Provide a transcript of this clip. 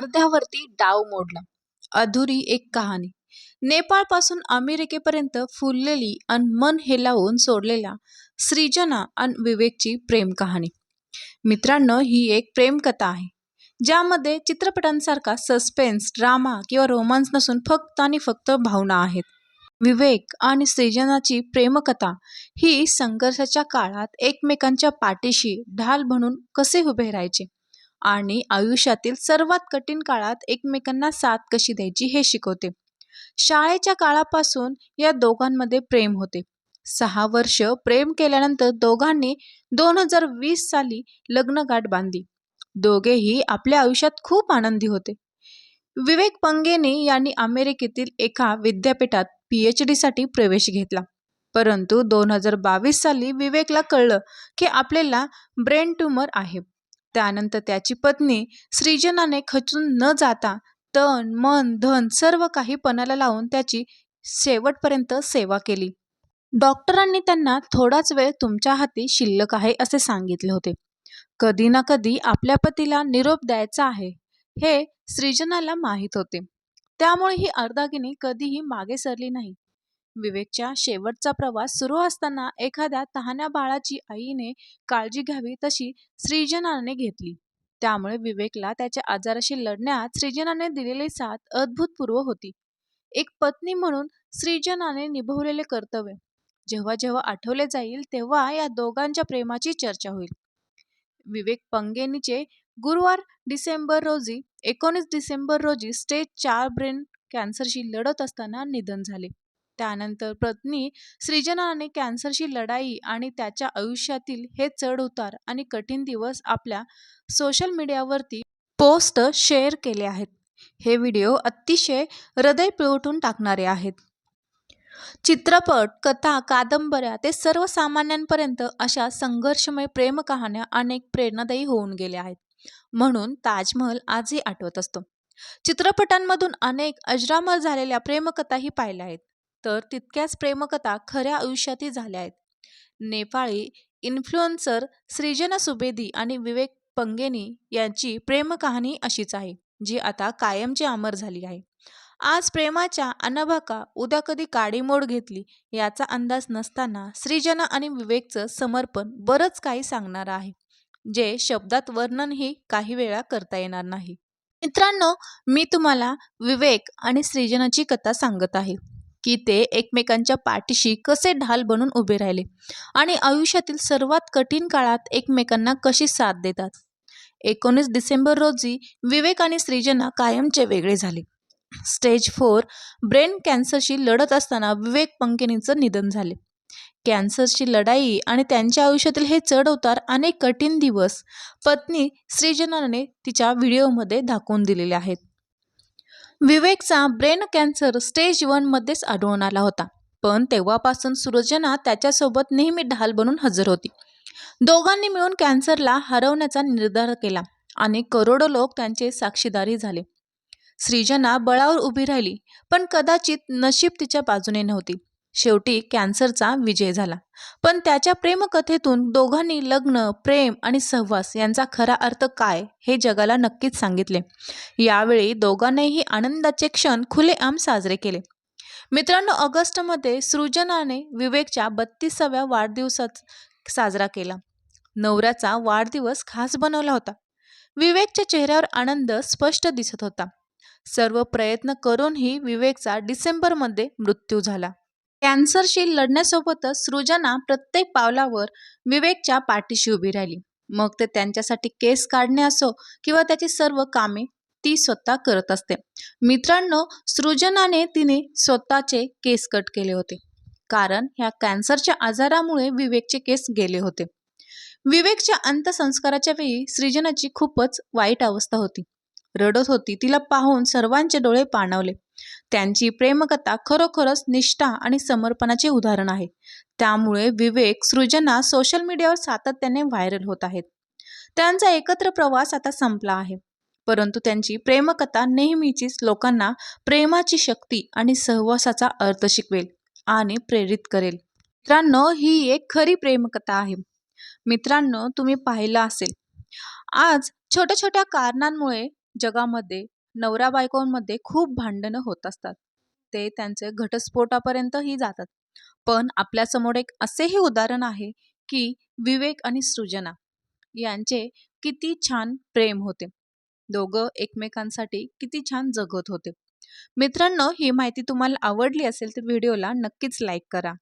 अर्ध्यावरती डाव मोडला. अधुरी एक कहाणी. नेपाळपासून अमेरिकेपर्यंत फुललेली अन मन हेलावून सोडलेल्या सृजना अन विवेकची प्रेम कहाणी. मित्रांनो ही एक प्रेमकथा आहे ज्यामध्ये चित्रपटांसारखा सस्पेन्स ड्रामा किंवा रोमांस नसून फक्त आणि फक्त भावना आहेत. विवेक आणि सृजनाची प्रेमकथा ही संघर्षाच्या काळात एकमेकांच्या पाठीशी ढाल म्हणून कसे उभे राहायचे? आणि आयुष्यातील सर्वात कठीण काळात एकमेकांना साथ कशी द्यायची हे शिकवते. शाळेच्या काळापासून या दोघांमध्ये प्रेम होते. सहा वर्ष प्रेम केल्यानंतर दोघांनी दोन हजार वीस साली लग्नगाठ बांधली. दोघेही आपल्या आयुष्यात खूप आनंदी होते. विवेक पंगेने यांनी अमेरिकेतील एका विद्यापीठात पी एच डीसाठी प्रवेश घेतला. परंतु दोन हजार बावीस साली विवेकला कळलं की आपल्याला ब्रेन ट्यूमर आहे. त्यानंतर त्याची पत्नी सृजनाने खचून न जाता तन मन धन सर्व काही पणाला लावून त्याची शेवटपर्यंत सेवा केली. डॉक्टरांनी त्यांना थोडाच वेळ तुमच्या हाती शिल्लक आहे असे सांगितले होते. कधी ना कधी आपल्या पतीला निरोप द्यायचा आहे हे सृजनाला माहीत होते. त्यामुळे ही अर्धागिनी कधीही मागे सरली नाही. विवेकच्या शेवटचा प्रवास सुरू असताना एखाद्या तहान्या बाळाची आईने काळजी घ्यावी तशी सृजनाने घेतली. त्यामुळे विवेकला त्याच्या आजाराशी लढण्यात सृजनाने दिलेली साथ अद्भुतपूर्व होती. एक पत्नी म्हणून सृजनाने निभवलेले कर्तव्य जेव्हा जेव्हा आठवले जाईल तेव्हा या दोघांच्या प्रेमाची चर्चा होईल. विवेक पंगेनीचे गुरुवार डिसेंबर रोजी एकोणीस डिसेंबर रोजी स्टेज चार ब्रेन कॅन्सरशी लढत असताना निधन झाले. त्यानंतर पत्नी सृजनाने कॅन्सरशी लढाई आणि त्याच्या आयुष्यातील हे चढ उतार आणि कठीण दिवस आपल्या सोशल मीडियावरती पोस्ट शेअर केले आहेत. हे व्हिडिओ अतिशय हृदय पिळवटून टाकणारे आहेत. चित्रपट कथा कादंबऱ्या ते सर्वसामान्यांपर्यंत अशा संघर्षमय प्रेमकहाण्या अनेक प्रेरणादायी होऊन गेल्या आहेत. म्हणून ताजमहल आजही आठवत असतो. चित्रपटांमधून अनेक अजरामर झालेल्या प्रेमकथाही पाहिल्या आहेत. तर तितक्याच प्रेमकथा खऱ्या आयुष्यातही झाल्या आहेत. नेपाळी इन्फ्लुएन्सर सृजना सुबेदी आणि विवेक पंगेनी यांची प्रेमकहाणी अशीच आहे जी आता कायमची अमर झाली आहे. आज प्रेमाच्या अनभाका उद्या कधी काडीमोड घेतली याचा अंदाज नसताना सृजना आणि विवेकचं समर्पण बरंच काही सांगणार आहे जे शब्दात वर्णनही काही वेळा करता येणार नाही. मित्रांनो मी तुम्हाला विवेक आणि सृजनाची कथा सांगत आहे. की ते एकमेकांच्या पाठीशी कसे ढाल बनून उभे राहिले आणि आयुष्यातील सर्वात कठीण काळात एकमेकांना कशी साथ देतात. एकोणीस डिसेंबर रोजी विवेक आणि सृजना कायमचे वेगळे झाले. स्टेज फोर ब्रेन कॅन्सरशी लढत असताना विवेक पंकिनीचं निधन झाले. कॅन्सरची लढाई आणि त्यांच्या आयुष्यातील हे चढउतार अनेक कठीण दिवस पत्नी सृजनाने तिच्या व्हिडिओमध्ये दाखवून दिलेले आहेत. विवेकचा ब्रेन कॅन्सर स्टेज वनमध्येच आढळून आला होता. पण तेव्हापासून सुरजना त्याच्यासोबत नेहमी ढाल बनून हजर होती. दोघांनी मिळून कॅन्सरला हरवण्याचा निर्धार केला आणि करोडो लोक त्यांचे साक्षीदारी झाले. सृजना बळावर उभी राहिली पण कदाचित नशीब तिच्या बाजूने नव्हती. शेवटी कॅन्सरचा विजय झाला. पण त्याच्या प्रेमकथेतून दोघांनी लग्न प्रेम आणि सहवास यांचा खरा अर्थ काय हे जगाला नक्कीच सांगितले. यावेळी दोघांनीही आनंदाचे क्षण खुलेआम साजरे केले. मित्रांनो ऑगस्टमध्ये सृजनाने विवेकच्या बत्तीसाव्या वाढदिवसात साजरा केला. नवऱ्याचा वाढदिवस खास बनवला होता. विवेकच्या चेहऱ्यावर आनंद स्पष्ट दिसत होता. सर्व प्रयत्न करूनही विवेकचा डिसेंबरमध्ये मृत्यू झाला. कॅन्सरशी लढण्यासोबतच सृजना प्रत्येक पावलावर विवेकच्या पाठीशी उभी राहिली. मग ते त्यांच्यासाठी केस काढणे असो किंवा त्याची सर्व कामे ती स्वतः करत असते. मित्रांनो सृजनाने तिने स्वतःचे केस कट केले होते. कारण ह्या कॅन्सरच्या आजारामुळे विवेकचे केस गेले होते. विवेकच्या अंत्यसंस्काराच्या वेळी सृजनाची खूपच वाईट अवस्था होती. रडत होती. तिला पाहून सर्वांचे डोळे पाणवले. त्यांची प्रेमकथा खरोखरच निष्ठा आणि समर्पणाचे उदाहरण आहे. त्यामुळे विवेक सृजना सोशल मीडियावर सातत्याने व्हायरल होत आहेत. त्यांचा एकत्र प्रवास आता संपला आहे. परंतु त्यांची प्रेमकथा नेहमीचीच लोकांना प्रेमाची शक्ती आणि सहवासाचा अर्थ शिकवेल आणि प्रेरित करेल. मित्रांनो ही एक खरी प्रेमकथा आहे. मित्रांनो तुम्ही पाहिलं असेल. आज छोट्या छोट्या कारणांमुळे जगामध्ये नवरा बायकोंमध्ये खूप भांडणं होत असतात. ते त्यांचे घटस्फोटापर्यंतही जातात. पण आपल्यासमोर एक असेही उदाहरण आहे की विवेक आणि सृजना यांचे किती छान प्रेम होते. दोघं एकमेकांसाठी किती छान जगत होते. मित्रांनो ही माहिती तुम्हाला आवडली असेल तर व्हिडिओला नक्कीच लाईक करा.